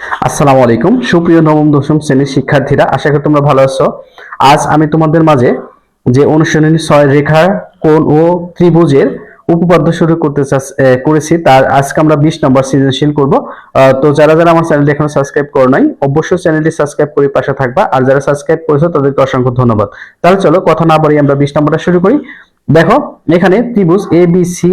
আসসালামু আলাইকুম। সুপ্রিয় নবম, দশম শ্রেণির শিক্ষার্থীরা, আশা করি তোমরা ভালো আছো। আজ আমি তোমাদের মাঝে যে অনুশীলনী ছয় রেখা কোণ ও ত্রিভুজের উপপাদ্য শুরু করতে করেছি, তার আজকে আমরা বিশ নম্বর সৃজনশীল করব। তো যারা যারা আমার চ্যানেলটি এখনও সাবস্ক্রাইব করো নাই, অবশ্যই চ্যানেলটি সাবস্ক্রাইব করে পাশে থাকবা। আর যারা সাবস্ক্রাইব করেছ, তাদেরকে অসংখ্য ধন্যবাদ। তাহলে চলো, কথা না বাড়িয়ে আমরা বিশ নম্বরটা শুরু করি। দেখো, এখানে ত্রিভুজ এ বি সি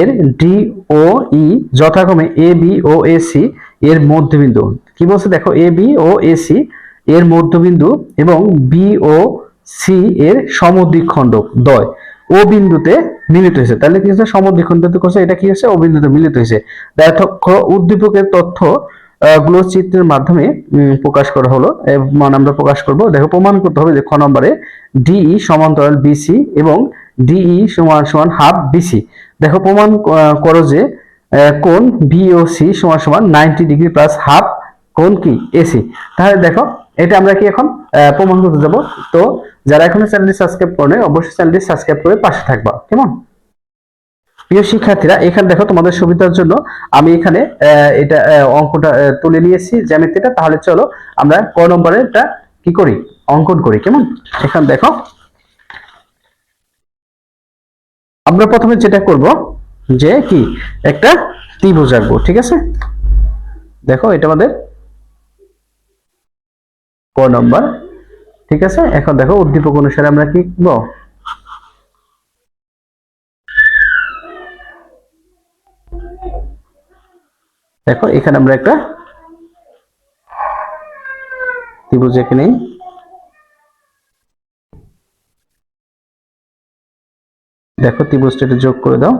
এর ডি ও ই যথাক্রমে A B O A C এর মধ্যবিন্দু। কি বলছে? দেখো A B O A C এর মধ্যবিন্দু এবং বি ও সি এর সমদ্বিখণ্ডক দ্বয় ও বিন্দুতে মিলিত হয়েছে। তাহলে কি হচ্ছে সমদ্বিখণ্ডিত করছে। এটা কি হচ্ছে ও বিন্দুতে মিলিত হয়েছে। উদ্দীপকের তথ্যগুলো চিত্রের মাধ্যমে প্রকাশ করা হলো। মানে আমরা প্রকাশ করব। দেখো, প্রমাণ করতে হবে যে খ নম্বরে ডিই সমান্তরাল বিসি এবং ডিই সমান সমান হাফ বিসি দেখো, প্রমাণ করো যে কোণ বিওসি সমান সমান নাইনটি ডিগ্রি প্লাস হাফ কোণ কি? এসি তাহলে দেখো এটা আমরা কি এখন প্রমাণ করতে যাব। তো যারা এখনও চ্যানেলটি সাবস্ক্রাইব করে নাই, অবশ্যই চ্যানেলটি সাবস্ক্রাইব করে পাশে থাকবা। কেমন? প্রিয় শিক্ষার্থীরা এখানে দেখো তোমাদের সুবিধার জন্য আমি এখানে এটা অঙ্কটা তুলে নিয়েছি জ্যামিতিটা। তাহলে চলো আমরা ক নম্বরে এটা কি করি? অঙ্কন করি। কেমন? এখানে দেখো। আমরা প্রথমে যেটা করব যে কি? একটা ত্রিভুজ আঁকবো, ঠিক আছে? দেখো, এটা আমাদের ক নম্বর, ঠিক আছে? এখন দেখো, উদ্দীপক অনুসারে আমরা কি করব দেখো, এখানে আমরা একটা ত্রিভুজ এঁকে নেই। দেখো, ত্রিভুজটা যোগ করে দাও।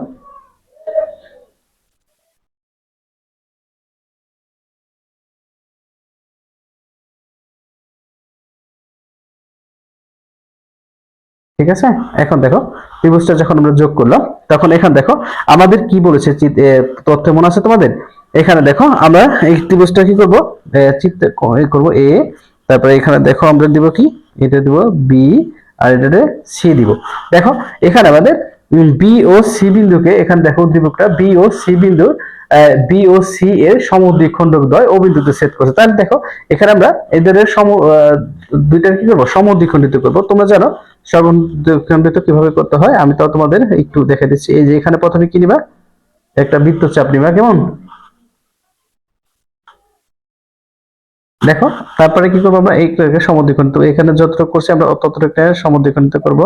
ঠিক আছে? এখন দেখো, ত্রিভুজটা যখন আমরা যোগ করলাম, তখন এখানে দেখো, আমাদের কি বলেছে তথ্য মনে আছে তোমাদের? এখানে দেখো, আমরা এই ত্রিভুজটা কি করব? চিত্তে করব এ, তারপরে এখানে দেখো, আমরা দিব কি? এটা দিব বি, আর এটা সি দিব। দেখো, এখানে আমাদের বি ও সি বিন্দুকে এখানে দেখো উদ্দীপকটা, বি ও সি বিন্দু বি ও এর সমদ্বিখণ্ডক দ্বয় ও বিন্দুতে সেট করছে। তাহলে দেখো, এখানে আমরা এদের সম দুইটার কি করব? সমদ্বিখণ্ডিত করব। তোমরা জানো সমদ্বিখণ্ডিত কীভাবে করতে হয়? আমি তো তোমাদের একটু দেখে দিচ্ছি। এই যে এখানে প্রথমে কি নিবা? একটা বৃত্তচাপ নিবা, কেমন? দেখো, তারপরে কি করব আমরা? এই সমদ্বিখণ্ডিত এখানে যতটুকু করছি আমরা ততটুকু সমদ্বিখণ্ডিত করব।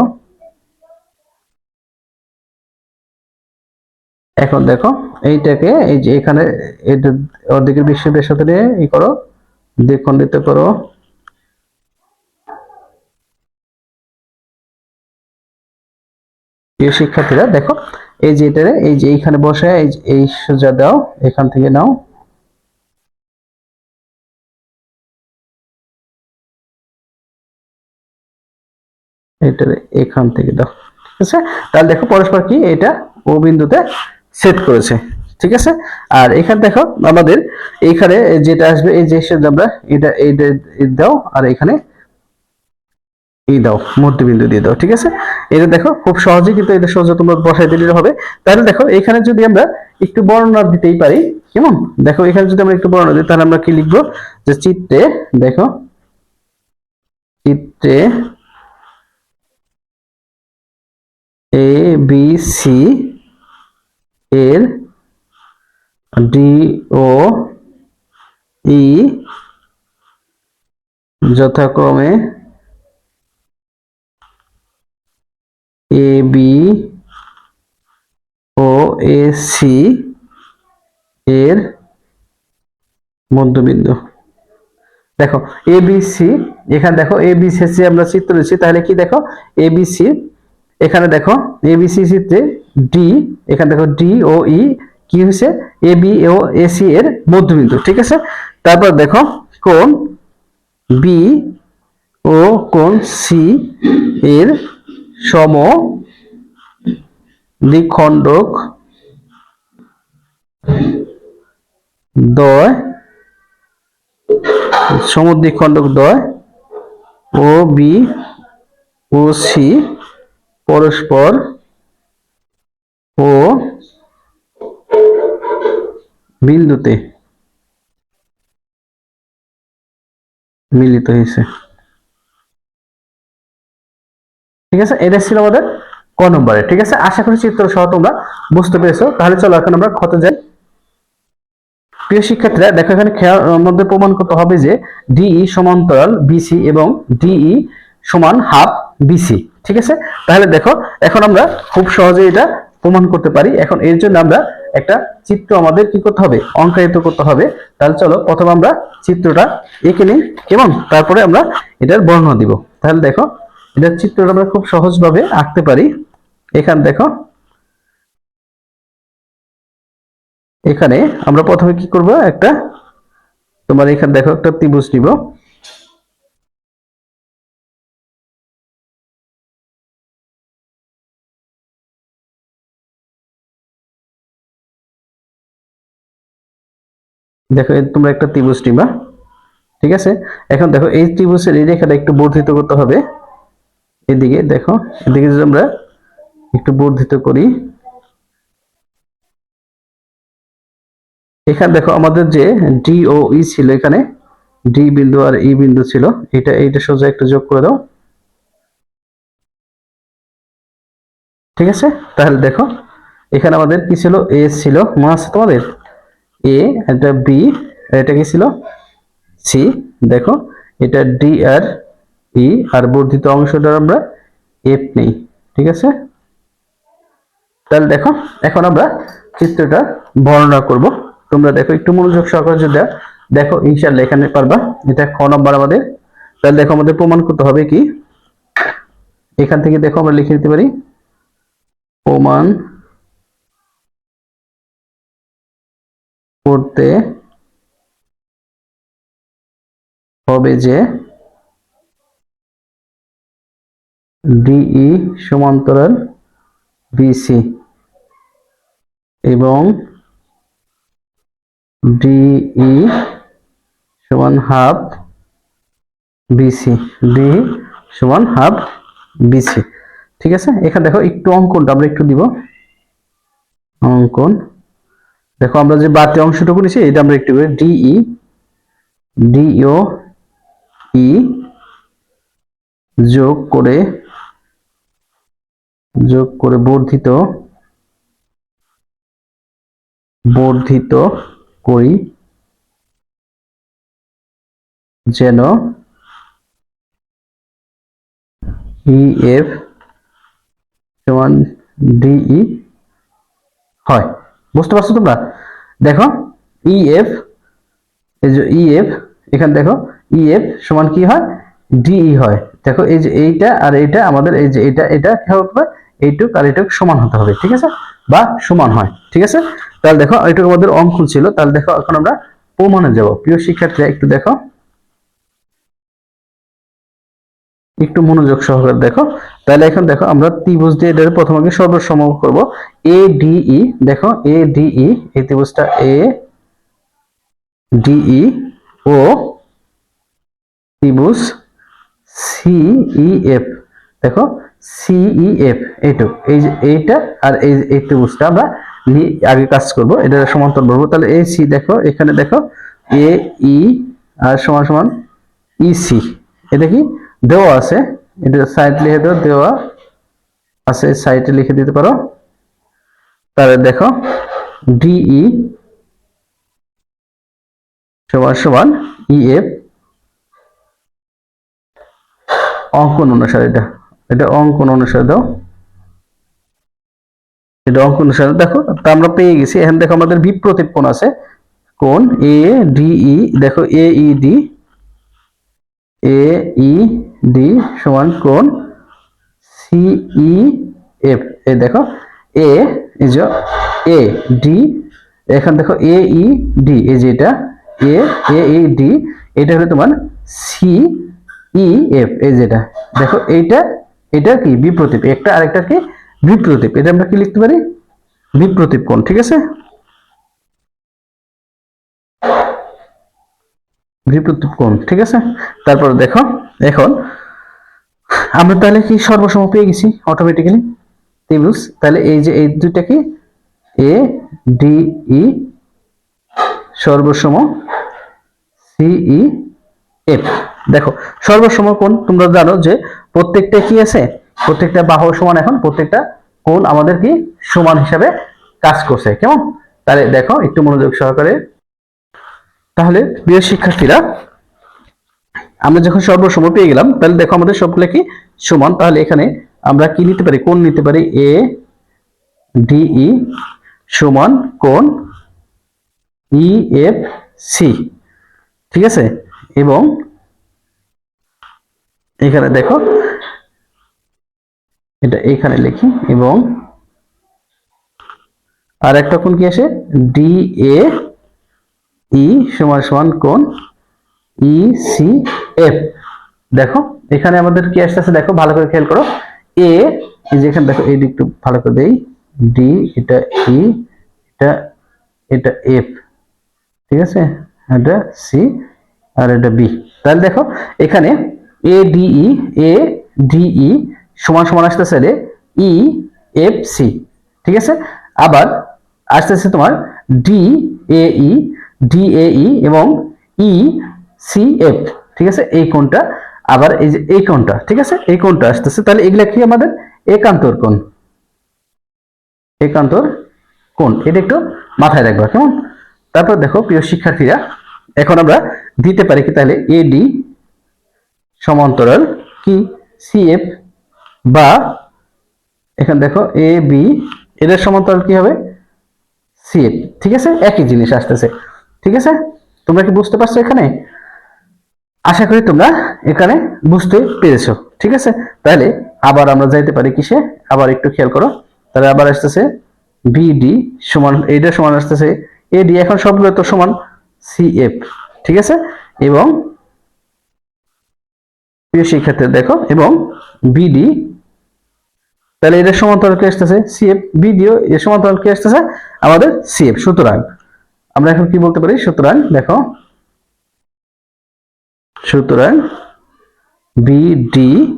এখন দেখো, এইটাকে এই যে এখানে এটা অর্ধেকের বেশি বের সাথে নিয়ে ই করো, দ্বিখণ্ডিত করো। শিক্ষার্থীরা, দেখো, এই যে এটারে, এই যে এইখানে বসে, এই এই সোজা দাও, এখান থেকে নাও। এটারে এখান থেকে দাও, ঠিক আছে? তাহলে দেখো, পরস্পর কি? এটা ও বিন্দুতে সেট করেছে, ঠিক আছে? আর এখানে দেখো আমাদের এইখানে যেটা আসবে, এই যে আমরা এটা, এইটা দাও, আর এখানে এই দাও মধ্যবিন্দু দিয়ে দাও, ঠিক আছে? এটা দেখো, খুব সহজে কিন্তু এটা সহজে তোমরা বসাই দিলে হবে। তাহলে দেখো, এখানে যদি আমরা একটু বর্ণনা দিতেই পারি, কেমন? দেখো, এখানে যদি আমরা একটু বর্ণনা দিই, তাহলে আমরা কি লিখব? যে চিত্রে, দেখো, চিত্রে এ, বি, সি এর ডি ও ই যথাক্রমে A B O A C এর মধ্যবিন্দু। দেখো, এ বি সি, এখানে দেখো, এ বি সি আমরা চিত্র দিচ্ছি, তাহলে কি দেখো? এ বি সি এখানে দেখো এ বি সি চিত্রে ডি এখানে দেখো ডি ও ই কি হয়েছে? A B O A C এর মধ্যবিন্দু, ঠিক আছে? তারপর দেখো কোণ বি ও কোণ সি এর সম দ্বিখণ্ডক দ্বয় সমদ্বিখণ্ডক দ্বয় ও বি ও সি পরস্পর ও বিন্দুতে মিলিত হয়েছে। ঠিক আছে? এটা ছিল আমাদের ক নম্বরে। ঠিক আছে? আশা করি চিত্র সহ তোমরা বুঝতে পেরেছ। তাহলে চলো, এখন আমরা ক্ষত যাই। প্রিয় শিক্ষার্থীরা, দেখো এখানে মধ্যে প্রমাণ করতে হবে যে ডিই সমান্তরাল বিসি এবং ডিই সমান হাফ বিসি ঠিক আছে? তাহলে দেখো, এখন আমরা খুব সহজে এটা প্রমাণ করতে পারি। এখন এর জন্য আমরা একটা চিত্র আমাদের কি করতে হবে? অঙ্কায়িত করতে হবে। তাহলে চলো, প্রথমে আমরা চিত্রটা এঁকে নিই এবং তারপরে আমরা এটার বর্ণনা দিব। তাহলে দেখো, এটার চিত্রটা আমরা খুব সহজভাবে আঁকতে পারি। এখানে দেখো, এখানে আমরা প্রথমে কি করব? একটা তোমার এখানে দেখো, একটা ত্রিভুজ নিব। দেখো তোমরা একটা ত্রিভুজ নিবা, ঠিক আছে? এখন দেখো, এই ত্রিভুজের এই রেখাটা একটু বর্ধিত করতে হবে। এদিকে দেখো, এদিকে যদি আমরা একটু বর্ধিত করি, এখানে দেখো আমাদের যে ডি ও ই ছিল এখানে ডি বিন্দু আর ই বিন্দু ছিল, এটা, এইটা সোজা একটু যোগ করে দাও। ঠিক আছে? তাহলে দেখো, এখানে আমাদের কি ছিল? এ ছিল। মনে আছে তোমাদের? এ এটা বি এটা কি ছিল? সি দেখো, এটা ডি আর ই আর বর্ধিত অংশটা আমরা এফ নেই, ঠিক আছে? তাহলে দেখো, এখন আমরা চিত্রটা বর্ণনা করব। তোমরা দেখো, একটু মনোযোগ সহকারে যদি দেখো ইনশাল্লাহ এখানে পারবা। এটা খ নম্বর আমাদের। তাহলে দেখো, আমাদের প্রমাণ করতে হবে কি? এখান থেকে দেখো, আমরা লিখে দিতে পারি। প্রমাণ করতে হবে যে ডিই সমান্তরাল বিসি এবং ডিই সমান হাফ বিসি ডি সমান হাফ বিসি ঠিক আছে? এখানে দেখো একটু অঙ্কনটা, আমরা একটু দিব। অঙ্কন দেখো, আমরা যে বাড়তি অংশটুকু নিছি এটা আমরা একটু ডিই ডিও ই যোগ করে যোগ করে বর্ধিত বর্ধিত করি যেন ইএফ সমান ডিই হয়। বুঝতে পারছ তোমরা? দেখো ইএফ এই যে ইএফ এখানে দেখো ইএফ সমান কি হয়? ডিই হয়। দেখো, এই যে এইটা আর এইটা, আমাদের এই যে এটা এটা কি হবে এইটুক আর এইটুক সমান হতে হবে, ঠিক আছে? বা সমান হয়, ঠিক আছে? তাহলে দেখো, এইটুকু আমাদের অঙ্ক ছিল। তাহলে দেখো, এখন আমরা প্রমাণে যাব। প্রিয় শিক্ষার্থীরা, একটু দেখো। একটু মনোযোগ সহকারে দেখো। তাহলে এখন দেখো আমরা ত্রিভুজ দিয়ে এটার প্রথম আগে সর্বসম করব। এ ডিই দেখো এ ডিই এই ত্রিভুজটা এ ডিই ও ত্রিভুজ সিইএফ দেখো সিইএফ এইটুক। এই যে এইটা আর এই এই ত্রিভুজটা আমরা আগে কাজ করব, এটা সমান্তর বলব তাহলে এ সি দেখো, এখানে দেখো এ ই আর সমান সমান ইসি এটা কি? দেওয়া আছে। এটা সাইড লিখে দাও, দেওয়া আছে সাইডে লিখে দিতে পারো। তাহলে দেখো ডিই সমান সমান ইএফ অঙ্কন অনুসারে এটা। এটা অঙ্কন অনুসারে দাও। এটা অঙ্কন অনুসারে দেখো, তা আমরা পেয়ে গেছি। এখন দেখো আমাদের বিপ্রতীপ কোণ আছে। কোণ এ ডিই দেখো এ E D A E D সমান কোণ সিই এফ এ দেখো এ যে এ ডি এখন দেখো এ ই ডি এই যে এটা এ এ ই ডি এটা হলো তোমার সি ই এফ এই যেটা দেখো, এইটা, এটা কি? বিপ্রতীপ। একটা আরেকটা কি? বিপ্রতীপ। এটা আমরা কি লিখতে পারি? বিপ্রতীপ কোণ, ঠিক আছে? বিপ্রতীপ কোণ, ঠিক আছে? তারপর দেখো এখন আমরা তাহলে কি সর্বসম পেয়ে গেছি অটোমেটিক্যালি ত্রিভুজ। তাহলে এই যে এই দুইটা কি এ, ডি, ই, সর্বসম সিই এফ। দেখো, সর্বসম কোণ তোমরা জানো যে প্রত্যেকটা কি আছে? প্রত্যেকটা বাহু সমান এখন, প্রত্যেকটা কোণ আমাদের কি সমান হিসাবে কাজ করছে। কেমন? তাহলে দেখো, একটু মনোযোগ সহকারে। তাহলে প্রিয় শিক্ষার্থীরা আমরা যখন সর্বসম পেয়ে গেলাম, তাহলে দেখো আমাদের সবগুলো কি সমান? তাহলে এখানে আমরা কি নিতে পারি? কোণ নিতে পারি? এ ডিই সমান কোণ ই এফ সি ঠিক আছে? এবং এখানে দেখো, এটা এখানে লিখি, এবং আর একটা কোন কি আসে? ডি এ ই সমান সমান কোণ ই, সি, এফ। দেখো, এখানে আমাদের কি আসতেছে? দেখো, ভালো করে খেয়াল করো। এ, এই যে এখানে দেখো, এই দিকটু ভালো করে দেই। ডি, এটা ই, এটা এটা এফ। ঠিক আছে? এটা সি আর এটা বি। তাহলে দেখো, এখানে এ ডিই এ ডিই সমান সমান আসতেছে রে, ই, এফ, সি। ঠিক আছে? আবার আসতেছে তোমার ডি, এ, ই, ডি, এ, ই এবং ই সি এফ ঠিক আছে? এই কোণটা, আবার এই যে এই কোণটা, ঠিক আছে? এই কোণটা আসতেছে। তাহলে এগুলা কি আমাদের? একান্তর কোণ। একান্তর কোণ। এটা একটু মাথায় রাখবা, কেমন? তারপর দেখো, প্রিয় শিক্ষার্থীরা, এখন আমরা দিতে পারি কি? তাহলে এডি সমান্তরাল কি? সিএফ বা এখানে দেখো এ বি এদের সমান্তরাল কি হবে? সিএফ ঠিক আছে? একই জিনিস আসতেছে, ঠিক আছে? তোমরা কি বুঝতে পারছ এখানে? আশা করি তোমরা এখানে বুঝতে পেরেছ, ঠিক আছে? তাহলে আবার আমরা যাইতে পারি কিসে? আবার একটু খেয়াল করো। তাহলে আবার আসতেছে বিডি সমান এইটা সমান আসতেছে এডি এখন সবগুলো তো সমান সিএফ ঠিক আছে? এবং প্রিয় দেখো, এবং বিডি তাহলে এটা সমান্তরাল কি আসতেছে? সিএফ বিডিও এর সমান্তরাল কি আসতেছে? আমাদের সিএফ সুতরাং আমরা এখন কি বলতে পারি? সুতরাং দেখো সুতরাং বিডি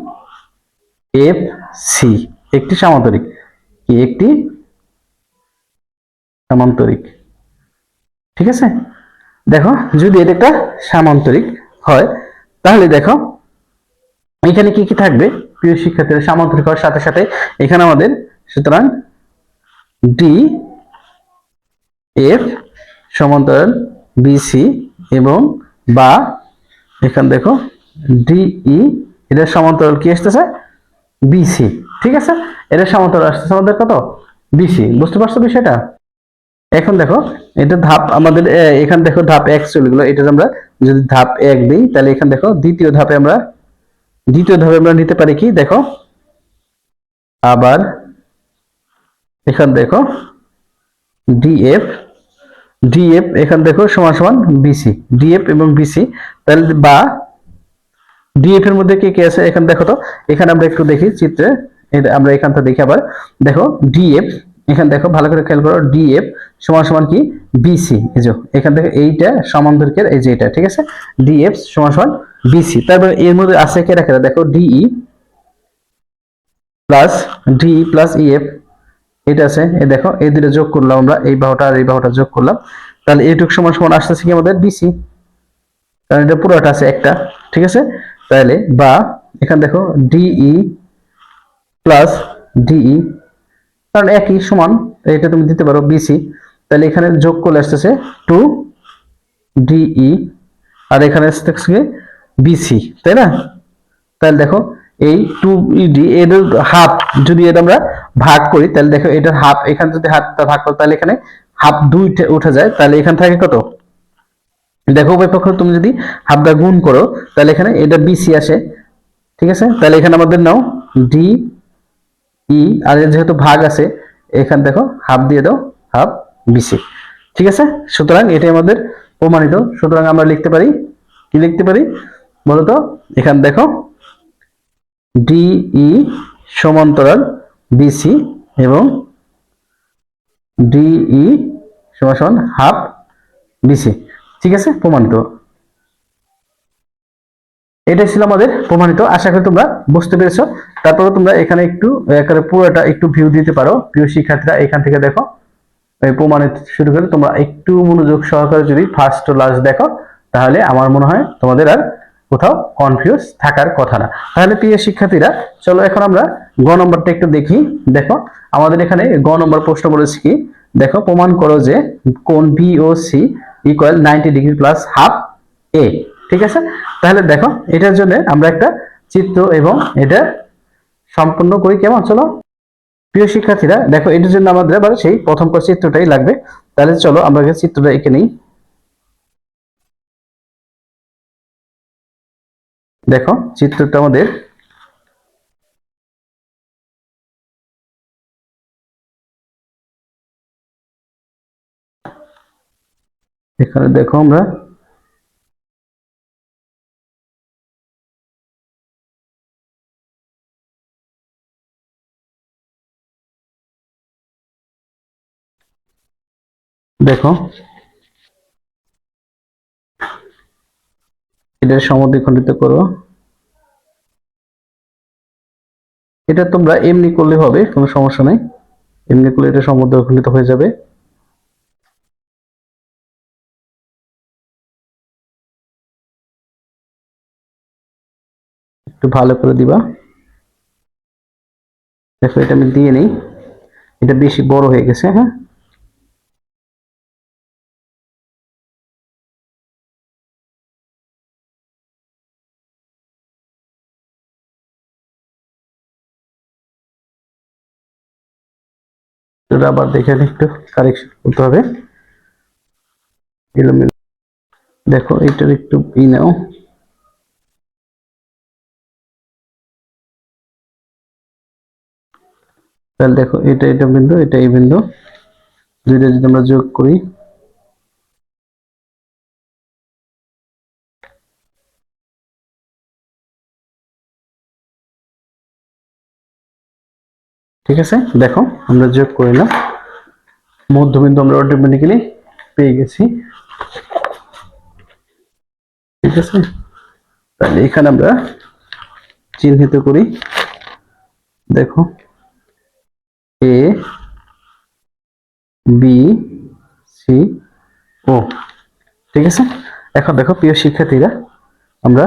এফ সি একটি সামান্তরিক। কি একটি? সামান্তরিক। ঠিক আছে? দেখো, যদি এটা একটা সামান্তরিক হয়, তাহলে দেখো, এখানে কি কি থাকবে? প্রিয় শিক্ষার্থীরা, সামান্তরিক হওয়ার সাথে সাথে এখানে আমাদের, সুতরাং ডি এফ সমান্তরাল বিসি এবং বা এখানে দেখো ডিই এটা সমান্তরাল কি আসতেছে? বিসি ঠিক আছে? এটা সমান্তরাল আসতেছে আমাদের কত? বিসি বুঝতে পারছ বিষয়টা? এখন দেখো, এটা ধাপ আমাদের এখানে দেখো ধাপ এক চলে গেলো এটা আমরা যদি ধাপ এক দিই, তাহলে এখানে দেখো দ্বিতীয় ধাপে আমরা, দ্বিতীয় ধাপে আমরা নিতে পারি কি? দেখো, আবার এখানে দেখো ডিএফ ডিএফ এখানে দেখো, সমান সমান বিসি ডিএফ এবং বিসি তাহলে বা ডিএফ এর মধ্যে কি কি আছে? এখানে দেখো তো, এখানে আমরা একটু দেখি চিত্রে আমরা এখানটা দেখি আবার। দেখো ডিএফ এখানে দেখো, ভালো করে খেয়াল করো ডিএফ সমান সমান কি? বিসি এই যে, এখান থেকে এইটা সমান্তরিকের, এই যে এটা, ঠিক আছে? ডিএফ সমান সমান বিসি তারপরে এর মধ্যে আছে কে রাখে দেখো DE plus D plus EF এটা আছে, এই দেখো, এই দুটো যোগ করলাম আমরা, এই বাহুটা আর এই বাহুটা যোগ করলাম। তাহলে এইটুক সমান সমান আসতেছে কি আমাদের? বিসি কারণ এটা পুরোটা আছে একটা, ঠিক আছে? তাহলে বা, এখানে দেখো ডিই প্লাস ডিই কারণ একই সমান, এটা তুমি দিতে পারো বিসি তাহলে এখানে যোগ করলে আসতেছে টু ডিই আর এখানে আসতেছে বিসি তাই না? তাহলে দেখো এই টু এর হাফ যদি এটা আমরা ভাগ করি, তাহলে দেখো এটার হাফ এখানে যদি হাফটা ভাগ করো, তাহলে এখানে হাফ দুই উঠে- যায়, তাহলে এখান থেকে কত? দেখো উভয় পক্ষ তুমি যদি হাফটা গুণ করো, তাহলে এখানে এটা বিসি আসে, ঠিক আছে? তাহলে এখানে আমাদের নাও ডি ই আর এর যেহেতু ভাগ আছে, এখানে দেখো হাফ দিয়ে দাও হাফ বিসি ঠিক আছে? সুতরাং এটাই আমাদের প্রমাণিত, সুতরাং আমরা লিখতে পারি, কি লিখতে পারি? বলতো, এখানে দেখো ডিই সমান্তরাল বিসি এবং ডিই সমান সমান হাফ বিসি ঠিক আছে? প্রমাণিত। এটাই ছিল আমাদের প্রমাণিত। আশা করি তোমরা বুঝতে পেরেছ। তারপরে তোমরা এখানে একটু এখানে পুরোটা একটু ভিউ দিতে পারো। প্রিয় শিক্ষার্থীরা, এখান থেকে দেখো প্রমাণিত শুরু করে তোমরা একটু মনোযোগ সহকারে যদি ফার্স্ট টু লাস্ট দেখো, তাহলে আমার মনে হয় তোমাদের আর কোথাও কনফিউজ থাকার কথা না। তাহলে প্রিয় শিক্ষার্থীরা, চলো এখন আমরা গ নম্বরটা একটু দেখি। দেখো, আমাদের এখানে গ নম্বর প্রশ্ন বলেছে কি? দেখো, প্রমাণ করো যে কোন B O C equal ninety degree plus half A ঠিক আছে? তাহলে দেখো, এটার জন্য আমরা একটা চিত্র এবং এটা সম্পূর্ণ করি কেমন? চলো। প্রিয় শিক্ষার্থীরা, দেখো, এটার জন্য আমাদের আবার সেই প্রথম চিত্রটাই লাগবে। তাহলে চলো, আমরা চিত্রটা এঁকে নিই। দেখো চিত্রটা আমাদের এখানে দেখো আমরা দেখো এটা সমদ্বিখণ্ডিত করো। এটা তোমরা এমনি করলে হবে, কোনো সমস্যা নেই। এমনি করলে এটা সমদ্বিখণ্ডিত হয়ে যাবে। একটু ভালো করে দিবা। দেখো এটা আমি দিয়ে নেই। এটা বেশি বড় হয়ে গেছে হ্যাঁ? এটা আবার দেখে একটু কারেকশন করতে হবে। দেখো, এটার একটু ই নাও। তাহলে দেখো, এটা এটা বিন্দু, এটা এই বিন্দু। দুইটা যদি আমরা যোগ করি ঠিক আছে? দেখো, আমরা যোগ করলাম মধ্যবিন্দু আমরা অটোমেটিক্যালি পেয়ে গেছি। ঠিক আছে? তাহলে এখানে আমরা চিহ্নিত করি। দেখো এ বি সি ও ঠিক আছে? এখন দেখো, প্রিয় শিক্ষার্থীরা, আমরা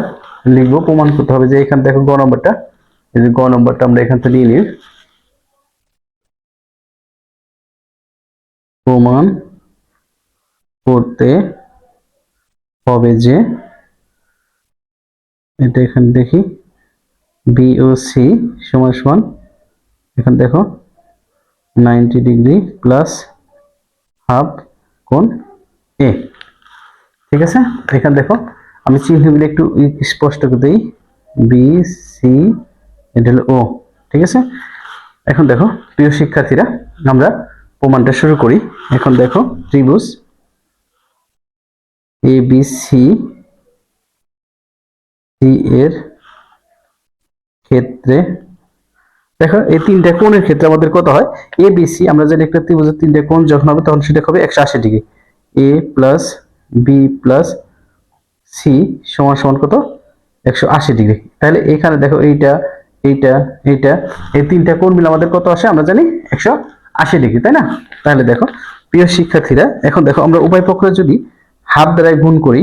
লিখব, প্রমাণ করতে হবে যে এখানে দেখো গ নম্বরটা, এই যে গ নম্বরটা আমরা এখান থেকে নিয়ে নিই। প্রমাণ করতে হবে যে এটা এখানে দেখি বি ও সি সমান সমান, এখানে দেখো নাইনটি ডিগ্রি প্লাস হাফ কোণ এ ঠিক আছে? এখানে দেখো, আমি চিহ্নগুলো একটু স্পষ্ট করে দিই বি সি এটা ও ঠিক আছে? এখন দেখো, প্রিয় শিক্ষার্থীরা, আমরা প্রমাণটা শুরু করি। এখন দেখো, ত্রিভুজ। এ বি সি সি এর ক্ষেত্রে দেখো, এই তিনটা কোণের ক্ষেত্রে আমাদের কত হয়? এ বি সি আমরা জানি একটা ত্রিভুজের তিনটা কোণ যখন হবে, তখন সেটা হবে একশো আশি degree. A plus B plus C সমান সমান কত? একশো আশি ডিগ্রি। তাহলে এখানে দেখো, এইটা এইটা এইটা, এই তিনটা কোণ মিলে আমাদের কত আসে? আমরা জানি একশো আশি ডিগ্রি তাই না? তাহলে দেখো, প্রিয় শিক্ষার্থীরা, এখন দেখো, আমরা উভয় পক্ষ যদি হাফ দ্বারাই গুণ করি,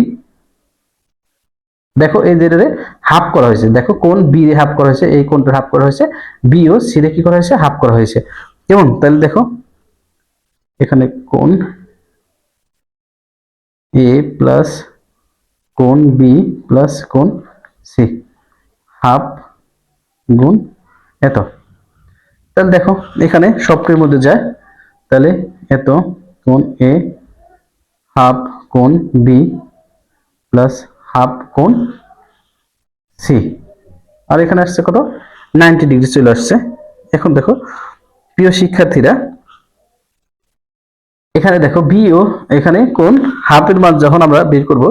দেখো এই যে হাফ করা হয়েছে। দেখো কোন বি রে হাফ করা হয়েছে, এই কোনটা হাফ করা হয়েছে বি ও সি রে কি করা হয়েছে, হাফ করা হয়েছে। কেমন তাহলে দেখো, এখানে কোন এ প্লাস কোন বি প্লাস কোন সি হাফ গুণ এত। তাহলে দেখো, এখানে সবটির মধ্যে যায়। তাহলে এত কোন এ, হাফ কোন বি, প্লাস হাফ কোন সি। আর এখানে আসছে কত? নাইনটি ডিগ্রি চলে আসছে। এখন দেখো, প্রিয় শিক্ষার্থীরা, এখানে দেখো বিও এখানে কোন হাফের মান যখন আমরা বের করব,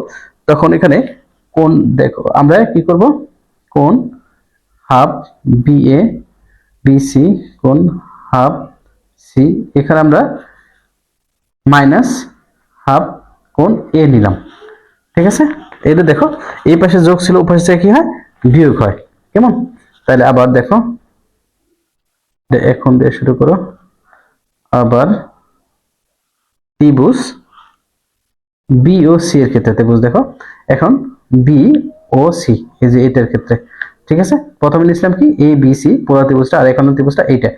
তখন এখানে কোন দেখো, আমরা কি করব? কোন হাফ বি এ বিসি কোন হাফ সি এখানে আমরা মাইনাস হাফ কোন এ নিলাম। ঠিক আছে? এটা দেখো, এই পাশে যোগ ছিল ওই পাশে কি হয়? বিয়োগ হয়। কেমন? তাহলে আবার দেখো এখন দিয়ে শুরু করো, আবার ত্রিভুজ বি ও সি এর ক্ষেত্রে, ত্রিভুজ দেখো। এখন বি ও সি এই যে এটার ক্ষেত্রে। ঠিক আছে? প্রথমে নিয়েছিলাম কি? এ বি সি পুরো ত্রিভুজটা, আর এখানে ত্রিভুজটা এইটা।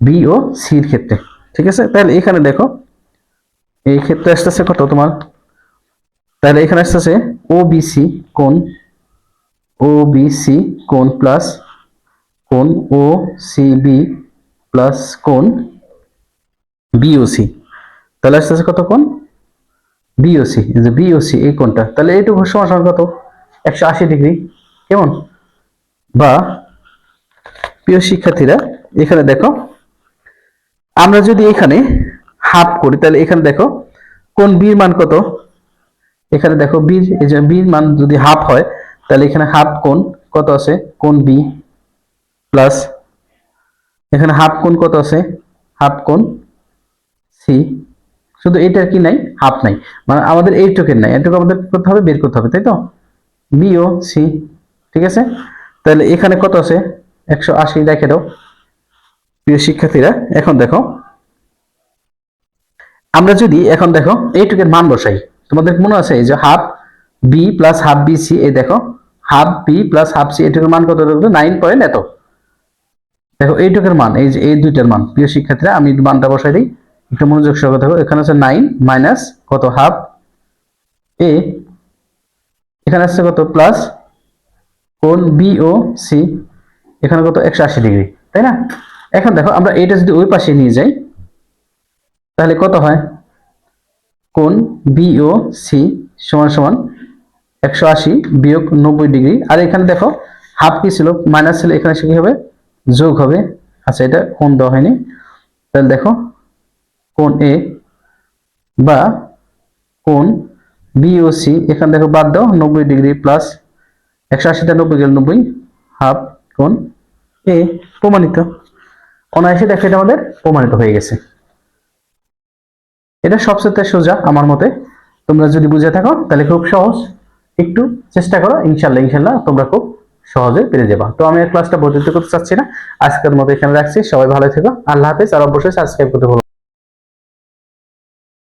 বি ও সির ক্ষেত্রে। ঠিক আছে? তাহলে এখানে দেখো, এই ক্ষেত্রে আসতেছে কত তোমার? তাহলে এখানে আসতেছে ও বি সি কোণ ও বি সি কোণ প্লাস কোণ ও সি বি প্লাস কোণ বিওসি তাহলে আসতেছে কত কোণ? বিওসি যে বিওসি এই কোণটা। তাহলে এইটুকু সমান কত? একশো আশি ডিগ্রি। কেমন? বা প্রিয় শিক্ষার্থীরা, এখানে দেখো, আমরা যদি এখানে হাফ করি, তাহলে এখানে দেখো, কোন বীর মান কত? এখানে দেখো বির, এই যে বির মান যদি হাফ হয়, তাহলে এখানে হাফ কোণ কত আছে? কোণ বি প্লাস এখানে হাফ কোণ কত আছে? হাফ কোণ সি শুধু এটার কি নাই? হাফ নাই। মানে আমাদের এইটুকের নাই। এইটুকু আমাদের করতে হবে বের করতে হবে, তাই তো? বি ও সি ঠিক আছে? তাহলে এখানে কত আছে? একশো আশি রেখে দাও। প্রিয় শিক্ষার্থীরা, এখন দেখো। আমরা যদি এখন দেখো, এইটুকের মান বসাই। তোমাদের মনে আছে যে half B plus half B C এই দেখো half B plus half C এইটুকের মান কত নাইন পয়েন্ট এত। দেখো, এইটুকের মান, এই যে, এই দুইটার মান। প্রিয় শিক্ষার্থীরা, আমি মানটা বসাই দিই। একটু মনোযোগ সহকারে দেখো, এখানে আছে নাইন মাইনাস কত? হাফ এ এখানে আসছে কত? প্লাস কোন বি ও সি এখানে কত? একশো আশি ডিগ্রি, তাই না? এখন দেখো, আমরা এটা যদি ওই পাশে নিয়ে যাই, তাহলে কত হয়? কোন বি ও সি সমান সমান একশো আশি বিয়োগ নব্বই ডিগ্রি। আর এখানে দেখো, হাফ কি ছিল? মাইনাস ছিল, এখানে সে কি হবে? যোগ হবে। আচ্ছা এটা কোন দেওয়া হয়নি। তাহলে দেখো কোন এ বা কোন বিওসি এখানে দেখো বাদ দাও, নব্বই ডিগ্রি প্লাস একশো আশিটা নব্বই নব্বই হাফ কোন এ, প্রমাণিত। অনায়াসে দেখো এটা আমাদের প্রমাণিত হয়ে গেছে। এটা সবচেয়ে সোজা আমার মতে। তোমরা যদি বুঝে থাকো, তাহলে খুব সহজ। একটু চেষ্টা করো ইনশাল্লাহ ইনশাল্লাহ তোমরা খুব সহজে পেরে যাবা। তো আমি আর ক্লাসটা বর্ধিত করতে চাচ্ছি না। আজকের মতো এখানে রাখছি। সবাই ভালো থেকো। আল্লাহ হাফেজ। আর অবশ্যই সাবস্ক্রাইব করতে।